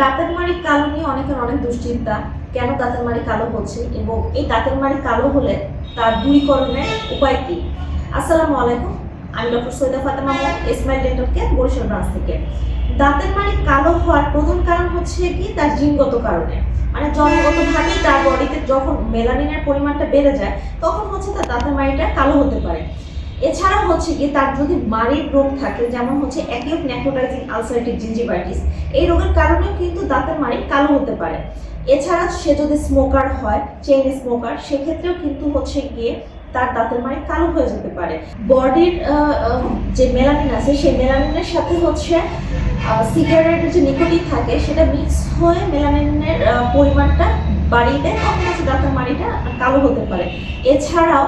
দাঁতের মাড়ি কালো নিয়ে অনেকের অনেক দুশ্চিন্তা। কেন দাঁতের মাড়ি কালো হচ্ছে? এবং এই দাঁতের মাড়ি কালো হলে তার দূরীকরণের উপায় কি? আসসালামু আলাইকুম, আমি doctor Syeda Fatema Mohammad Ismail care Barishal branch থেকে। দাঁতের মাড়ি কালো হওয়ার প্রধান কারণ হচ্ছে কি? তার জিনগত কারণে। মানে জন্মগতভাবেই তার বডিতে যখন মেলানিনের পরিমাণটা বেড়ে যায়, তখন হচ্ছে তার দাঁতের মাড়িটা কালো হতে পারে। এছাড়াও হচ্ছে কি তার যদি মাড়ির রোগ থাকে, যেমন হচ্ছে অ্যাকিউট নেক্রোটাইজিং আলসারেটিভ জিঞ্জিভাইটিস এই রোগের কারণেও কিন্তু দাঁতের মাড়ি কালো হতে পারে। এছাড়া সে যদি স্মোকার হয় চেইন স্মোকার সেক্ষেত্রেও কিন্তু হচ্ছে গিয়ে তার দাঁতের মাড়ি কালো হয়ে যেতে পারে। বডির যে মেলানিন আছে, সেই মেলানিনের সাথে হচ্ছে সিগারেটের যে নিকোটিন থাকে, সেটা মিক্স হয়ে মেলানিনের পরিমাণটা বাড়িয়ে দেয় তখন হচ্ছে দাঁতের মাড়িটা কালো হতে পারে। এছাড়াও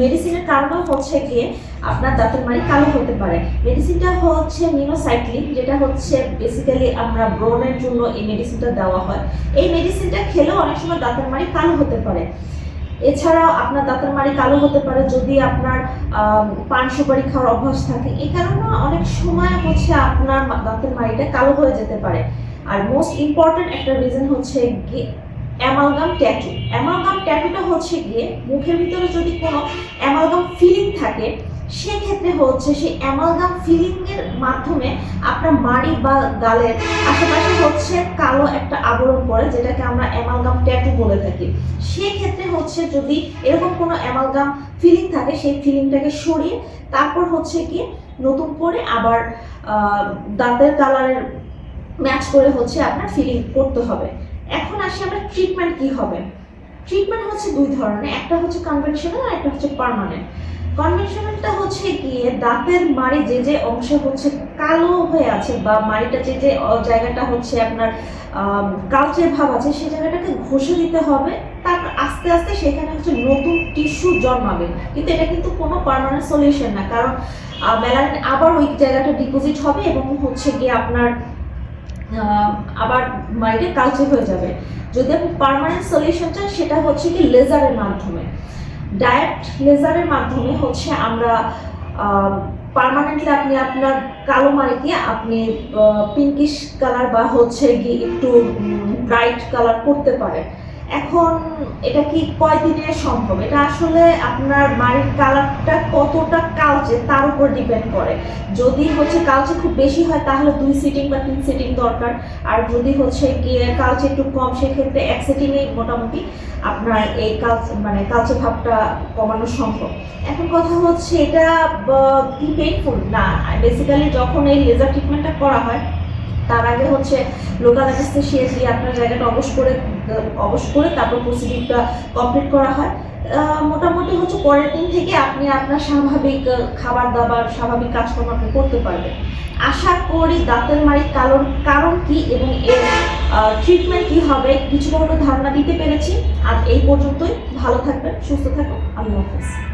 মেডিসিনের কারণেও হচ্ছে গিয়ে আপনার দাঁতের মাড়ি কালো হতে পারে। মেডিসিনটা হচ্ছে মিনোসাইক্লিন যেটা হচ্ছে বেসিক্যালি আমরা ব্রণের জন্য এই মেডিসিনটা দেওয়া হয়। এই মেডিসিনটা খেলেও অনেক সময় দাঁতের মাড়ি কালো হতে পারে। এছাড়াও, আপনার দাঁতের মাড়ি কালো হতে পারে যদি আপনার পান সুপারি খাওয়ার অভ্যাস থাকে। এই কারণে অনেক সময় হচ্ছে আপনার দাঁতের মাড়িটা কালো হয়ে যেতে পারে। আর মোস্ট ইম্পর্ট্যান্ট একটা রিজন হচ্ছে অ্যামালগাম ট্যাটু। অ্যামালগাম ট্যাটুটা হচ্ছে গিয়ে মুখের ভিতরে যদি কোনো অ্যামালগাম ফিলিং থাকে, সেক্ষেত্রে হচ্ছে সেই অ্যামালগাম ফিলিং এর মাধ্যমে আপনার মাড়ি বা গালের আশেপাশে হচ্ছে কালো একটা আবরণ পড়ে, যেটাকে আমরা অ্যামালগাম ট্যাটু বলে থাকি। সেক্ষেত্রে হচ্ছে যদি এরকম কোনো অ্যামালগাম ফিলিং থাকে, সেই ফিলিংটাকে সরিয়ে তারপর হচ্ছে কি নতুন করে আবার দাঁতের কালারের ম্যাচ করে হচ্ছে আপনার ফিলিং করতে হবে। এখন আসি আমরা ট্রিটমেন্ট কি হবে? ট্রিটমেন্ট হচ্ছে দুই ধরনের একটা হচ্ছে কনভেনশনাল আর একটা হচ্ছে পার্মানেন্ট কনভেনশনালটা হচ্ছে গিয়ে দাঁতের মাড়ি যে যে অংশে হচ্ছে কালো হয়ে আছে বা মাড়িটা যে যে জায়গাটা হচ্ছে আপনার আম, কালচে ভাব আছে সেই জায়গাটাকে ঘষে দিতে হবে। তারপর আস্তে আস্তে সেখানে হচ্ছে নতুন টিস্যু জন্মাবে। কিন্তু এটা কিন্তু কোনো পার্মানেন্ট সলিউশন না। কারণ মেলানিন আবার ওই জায়গাটা ডিপোজিট হবে এবং হচ্ছে গিয়ে আপনার আবার মাইন্ডে কালচে হয়ে যাবে। যদি আপনি পার্মানেন্ট সলিউশন চান সেটা হচ্ছে কি লেজারের মাধ্যমে। ডায়েট লেজারের মাধ্যমে হচ্ছে আমরা পার্মানেন্টলি আপনি আপনার কালো মারিকে আপনি পিঙ্কিশ কালার বা হচ্ছে গিয়ে একটু ব্রাইট কালার করতে পারেন। এখন এটা কি কয়দিনে সম্ভব? এটা আসলে আপনার মাড়ির কালারটা কতটা কালচে তার উপর ডিপেন্ড করে। যদি হচ্ছে কালচে খুব বেশি হয়, তাহলে দুই সিটিং বা তিন সিটিং দরকার। আর যদি হচ্ছে গিয়ে কালচে একটু কম, সেক্ষেত্রে এক সিটিংয়ে মোটামুটি আপনার এই কাল মানে কালচে ভাবটা কমানো সম্ভব। এখন কথা হচ্ছে এটা কি পেইনফুল না বেসিক্যালি যখন এই লেজার ট্রিটমেন্টটা করা হয় তার আগে হচ্ছে লোকাল অ্যানেস্থেশিয়া দিয়ে আপনার জায়গাটা অবশ করে অবশ করে তারপর প্রসিডিউরটা কমপ্লিট করা হয়। মোটামুটি হচ্ছে পরের দিন থেকে আপনি আপনার স্বাভাবিক খাবার দাবার, স্বাভাবিক কাজকর্ম আপনি করতে পারবেন। আশা করি দাঁতের মাড়ি কারণ কারণ কি এবং এর ট্রিটমেন্ট কি হবে কিছুটা হলেও ধারণা দিতে পেরেছি। আর এই পর্যন্তই। ভালো থাকবেন, সুস্থ থাকুন। আল্লাহ হাফেজ।